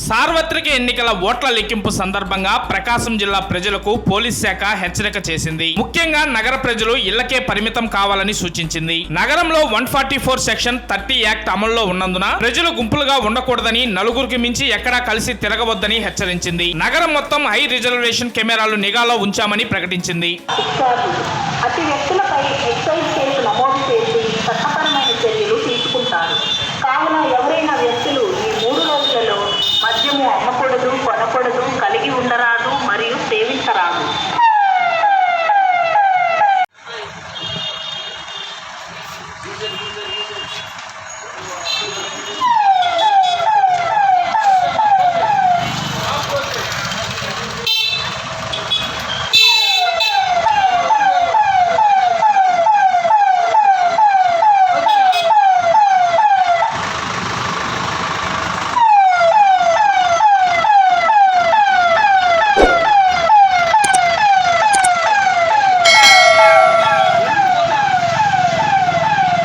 సార్వత్రిక ఎన్నికల ఓట్ల లెక్కింపు సందర్భంగా ప్రకాశం జిల్లా ప్రజలకు పోలీస్ శాఖ హెచ్చరిక చేసింది. ముఖ్యంగా నగర ప్రజలు ఇళ్ళకే పరిమితం కావాలని సూచించింది. నగరంలో one forty four section thirty act అమల్లో ఉన్నందున ప్రజలు గుంపులుగా ఉండకూడదని నలుగురికి మించి ఎక్కడా కలిసి తిరగవద్దని హెచ్చరించింది. నగరం మొత్తం హై రిజర్వేషన్ కెమెరాలు నిఘాలో ఉంచామని ప్రకటించింది. అతి వ్యక్తులపై ఎక్సైజ్ కేసు నమోదు Güzel güzel güzel. Allah.